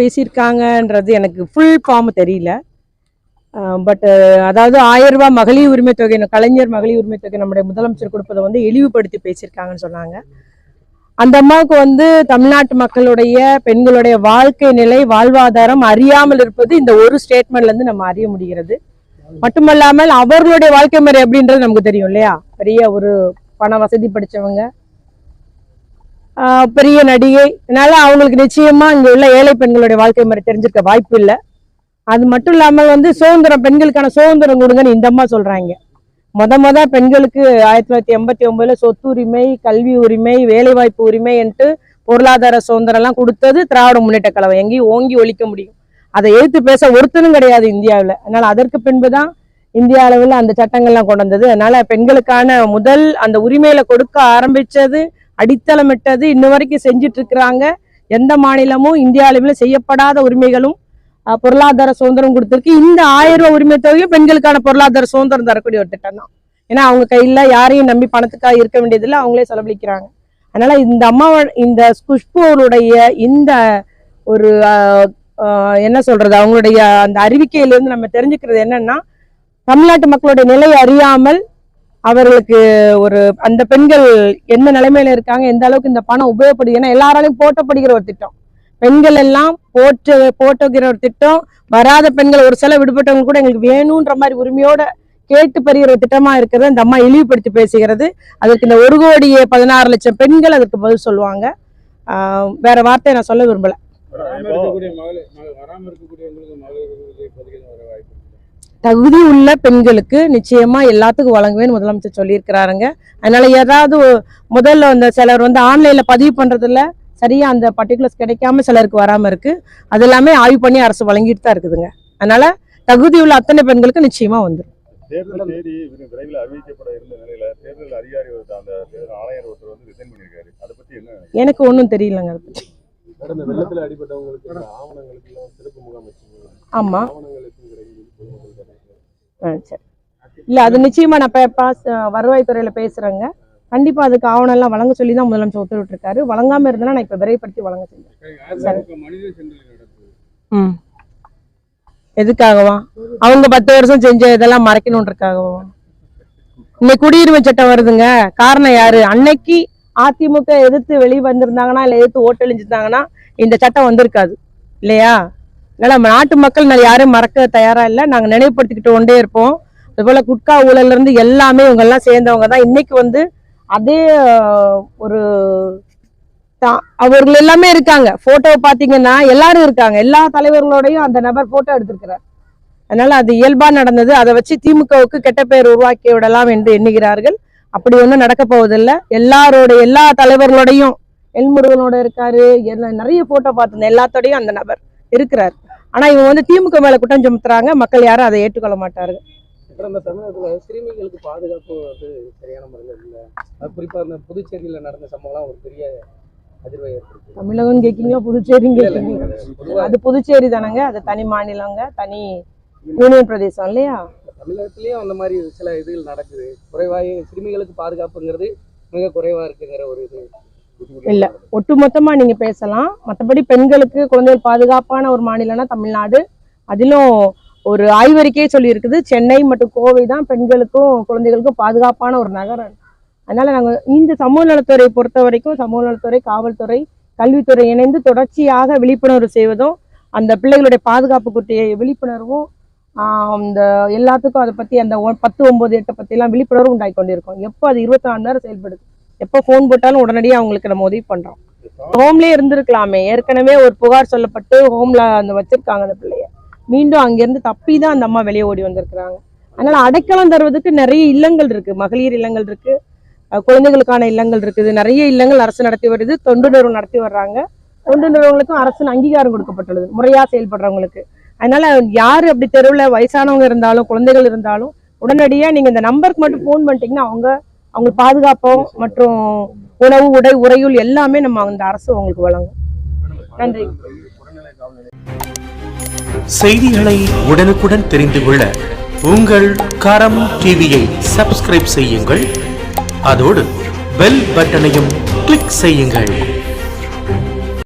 பேசியிருக்காங்கன்றது எனக்கு full form தெரியல. But அதாவது ஆயிரம் ரூபாய் மகளிர் உரிமை தொகை கலைஞர் மகளிர் உரிமை தொகை நம்முடைய முதலமைச்சர் கொடுப்பதை வந்து இழிவுபடுத்தி பேசியிருக்காங்கன்னு சொன்னாங்க. அந்த அம்மாவுக்கு வந்து தமிழ்நாட்டு மக்களுடைய பெண்களுடைய வாழ்க்கை நிலை வாழ்வாதாரம் அறியாமல் இருப்பது இந்த ஒரு ஸ்டேட்மெண்ட்ல இருந்து நம்ம அறிய முடிகிறது. மட்டுமல்லாமல் அவர்களுடைய வாழ்க்கை முறை எப்படின்றது நமக்கு தெரியும் இல்லையா? பெரிய ஒரு பண வசதி படித்தவங்க பெரிய நடிகை. அதனால அவங்களுக்கு நிச்சயமா இங்க உள்ள ஏழை பெண்களுடைய வாழ்க்கை முறை தெரிஞ்சிருக்க வாய்ப்பு இல்லை. அது மட்டும் இல்லாமல் வந்து சுதந்திரம் பெண்களுக்கான சுதந்திரம் கொடுங்கன்னு இந்த அம்மா சொல்றாங்க. முத மொத பெண்களுக்கு ஆயிரத்தி தொள்ளாயிரத்தி எண்பத்தி ஒன்பதுல சொத்து உரிமை கல்வி உரிமை வேலைவாய்ப்பு உரிமை என்று பொருளாதார சுதந்திரம் எல்லாம் கொடுத்தது திராவிட முன்னேற்ற கழகம். எங்கேயும் ஓங்கி ஒழிக்க முடியும். அதை எதிர்த்து பேச ஒருத்தனும் கிடையாது இந்தியாவில். அதனால அதற்கு பின்புதான் இந்திய அளவில் அந்த சட்டங்கள்லாம் கொண்டு வந்தது. அதனால பெண்களுக்கான முதல் அந்த உரிமையில கொடுக்க ஆரம்பிச்சது அடித்தளமிட்டது இன்ன வரைக்கும் செஞ்சுட்டு இருக்கிறாங்க எந்த மாநிலமும் இந்திய செய்யப்படாத உரிமைகளும் பொருளாதார சுதந்திரம் கொடுத்துருக்கு. இந்த ஆயிரம் ரூபாய் உரிமை தொகையும் பெண்களுக்கான பொருளாதார சுதந்திரம் தரக்கூடிய ஒரு திட்டம் தான். ஏன்னா அவங்க கையில யாரையும் நம்பி பணத்துக்காக இருக்க வேண்டியதில்லை அவங்களே செலவழிக்கிறாங்க. அதனால இந்த அம்மாவை இந்த குஷ்புடைய இந்த ஒரு என்ன சொல்றது அவங்களுடைய அந்த அறிவிக்கையிலிருந்து நம்ம தெரிஞ்சுக்கிறது என்னன்னா தமிழ்நாட்டு மக்களுடைய நிலை அறியாமல் அவர்களுக்கு ஒரு அந்த பெண்கள் எந்த நிலைமையில இருக்காங்க எந்த அளவுக்கு இந்த பணம் உபயோகப்படுது ஏன்னா எல்லாராலையும் போட்டப்படுகிற ஒரு திட்டம். பெண்கள் எல்லாம் போட்டு போட்டுகிற ஒரு திட்டம். வராத பெண்கள் ஒரு சில விடுபட்டவங்க கூட எங்களுக்கு வேணுன்ற மாதிரி உரிமையோட கேட்டு பெறுகிற ஒரு திட்டமா இருக்கிறது இந்த அம்மா இழிவுபடுத்தி பேசுகிறது. அதற்கு இந்த ஒரு கோடியே பதினாறு லட்சம் பெண்கள் அதற்கு பதில் சொல்லுவாங்க. ஆஹ் வேற வார்த்தையை நான் சொல்ல விரும்பல. தகுதி உள்ள பெண்களுக்கு நிச்சயமா எல்லாத்துக்கும் வழங்குவேன்னு முதலமைச்சர் சொல்லியிருக்கிறாருங்க. அதனால ஏதாவது முதல்ல அந்த சிலர் வந்து ஆன்லைன்ல பதிவு பண்றதுல சரியா அந்த பர்டிகுலர்ஸ் கிடைக்காம சிலருக்கு வராம இருக்கு. அது எல்லாமே ஆய்வு பண்ணி அரசு வழங்கிட்டு தான் இருக்குதுங்க. அதனால தகுதி உள்ள அத்தனை பெண்களுக்கு நிச்சயமா வந்துடும் தேர்தல் தேதி விரை- விரைவில் அறிவிக்கப்பட இருந்த நிலையில தேர்தல் அதிகாரி ஒருத்தர் அந்த தேர்தல் ஆணையர் ஒருத்தர் வந்து ரிசைன் பண்ணியிருக்காரு. அதை பத்தி என்ன எனக்கு ஒன்றும் தெரியலங்க அதை பத்தி. மேடம் இந்த வெள்ளத்துல அடிபட்டவங்களுக்கு இந்த ஆவணங்களுக்கு எல்லாம் சிறப்பு முகாம் வச்சுருக்காங்க. ஆமா. ஆவணங்களுக்கு கிடைக்குது பொதுமக்கள் தரப்பு. ஆ, சரி. இல்ல அது நிச்சயமா நான் பாஸ் வருவாய்த்துறையில பேசுறேங்க. கண்டிப்பா அதுக்கு ஆவணம் எல்லாம் வழங்க சொல்லி தான் முதலமைச்சர் உத்தரவிட்டிருக்காரு. வழங்காமல் வழங்காம நான் இப்போ விரைவுபடுத்தி வழங்க செஞ்சேன் ம். எதுக்காகவா? அவங்க பத்து வருஷம் செஞ்ச இதெல்லாம் மறைக்கணுன்றக்காகவா இன்னைக்கு குடியுரிமை சட்டம் வருதுங்க. காரணம் யாரு? அன்னைக்கு அதிமுக எதிர்த்து வெளியே வந்திருந்தாங்கன்னா இல்ல எதிர்த்து ஓட்டழிஞ்சிருந்தாங்கன்னா இந்த சட்டம் வந்திருக்காது. இல்லையா? அதனால நம்ம நாட்டு மக்கள் நான் யாரும் மறக்க தயாராக இல்லை. நாங்கள் நினைவுபடுத்திக்கிட்டு கொண்டே இருப்போம். அதுபோல் குட்கா ஊழல்ல எல்லாமே இவங்கெல்லாம் சேர்ந்தவங்க தான். இன்றைக்கி வந்து அதே ஒரு தா- அவர்கள் எல்லாமே இருக்காங்க. ஃபோட்டோவை பார்த்தீங்கன்னா எல்லாரும் இருக்காங்க. எல்லா தலைவர்களோடையும் அந்த நபர் ஃபோட்டோ எடுத்திருக்கிறார். அதனால் அது இயல்பாக நடந்தது. அதை வச்சு திமுகவுக்கு கெட்ட பெயர் உருவாக்கி விடலாம் என்று எண்ணுகிறார்கள். அப்படி ஒன்றும் நடக்க போவதில்லை. எல்லாரோட எல்லா தலைவர்களோடையும் எல்முருகனோட இருக்காரு. என்ன- நிறைய ஃபோட்டோ பார்த்துருந்தேன். எல்லாத்தோடையும் அந்த நபர் இருக்கிறார். ஆனா இவங்க வந்து திமுக மேல குற்றம் சுமத்துறாங்க. மக்கள் யாரும் அதை ஏற்றுக்கொள்ள மாட்டார்கள் கடந்த தமிழகத்துல சிறுமிகளுக்கு பாதுகாப்பு வந்து சரியான முறையில் இல்லை. அது குறிப்பா இந்த புதுச்சேரியில நடந்த சம்பவம்லாம் ஒரு பெரிய அதிர்வை தமிழகம் கேட்கீங்களா புதுச்சேரியும் அது புதுச்சேரி தானங்க. அது தனி மாநிலங்க தனி யூனியன் பிரதேசம் இல்லையா? தமிழகத்திலயும் அந்த மாதிரி சில இதுகள் நடக்குது. குறைவாக சிறுமிகளுக்கு பாதுகாப்புங்கிறது மிக குறைவா இருக்குங்கிற ஒரு இது. இல்ல. ஒட்டுமொத்தமா நீங்க பேசலாம். மற்றபடி பெண்களுக்கு குழந்தைகள் பாதுகாப்பான ஒரு மாநிலம்னா தமிழ்நாடு. அதிலும் ஒரு ஆய்வறிக்கையே சொல்லி இருக்குது சென்னை மற்றும் கோவை தான் பெண்களுக்கும் குழந்தைகளுக்கும் பாதுகாப்பான ஒரு நகரம். அதனால நாங்க இந்த சமூக நலத்துறை பொறுத்த வரைக்கும் சமூக நலத்துறை காவல்துறை கல்வித்துறை இணைந்து தொடர்ச்சியாக விழிப்புணர்வு செய்வதும் அந்த பிள்ளைகளுடைய பாதுகாப்பு குறித்த விழிப்புணர்வும் ஆஹ் இந்த எல்லாத்துக்கும் அதை பத்தி அந்த ஒ- பத்து ஒன்பது எட்டை பத்தி எல்லாம் விழிப்புணர்வு உண்டாகி கொண்டிருக்கோம். எப்போ அது இருபத்தி நாலு நேரம் செயல்படுது? எப்போ ஃபோன் போட்டாலும் உடனடியாக அவங்களுக்கு நம்ம உதவி பண்றோம். ஹோம்லேயே இருந்திருக்கலாமே. ஏற்கனவே ஒரு புகார் சொல்லப்பட்டு ஹோம்ல அந்த வச்சிருக்காங்க அந்த பிள்ளைய. மீண்டும் அங்கேருந்து தப்பி தான் அந்த அம்மா வெளியே ஓடி வந்திருக்கிறாங்க. அதனால அடைக்கலம் தருவதற்கு நிறைய இல்லங்கள் இருக்கு. மகளிர் இல்லங்கள் இருக்கு. குழந்தைகளுக்கான இல்லங்கள் இருக்குது. நிறைய இல்லங்கள் அரசு நடத்தி வருது. தொண்டு நிறுவனம் நடத்தி வர்றாங்க. தொண்டு நிறுவனங்களுக்கும் அரசின் அங்கீகாரம் கொடுக்கப்பட்டுள்ளது. முறையா செயல்படுறவங்களுக்கு. அதனால யாரு அப்படி தெருவில் வயசானவங்க இருந்தாலும் குழந்தைகள் இருந்தாலும் உடனடியா நீங்க இந்த நம்பருக்கு மட்டும் ஃபோன் பண்ணிட்டீங்கன்னா அவங்க அவங்க பாதுகாப்போம் மற்றும் உணவு உடை உறையுள் எல்லாமே நம்ம அந்த அரசு உங்களுக்கு வழங்கும். நன்றி. செய்திகளை உடனுக்குடன் தெரிந்து கொள்ள உங்கள் கரம் டிவியை சப்ஸ்கிரைப் செய்யுங்கள். அதோடு பெல் பட்டனையும் கிளிக் செய்யுங்கள்.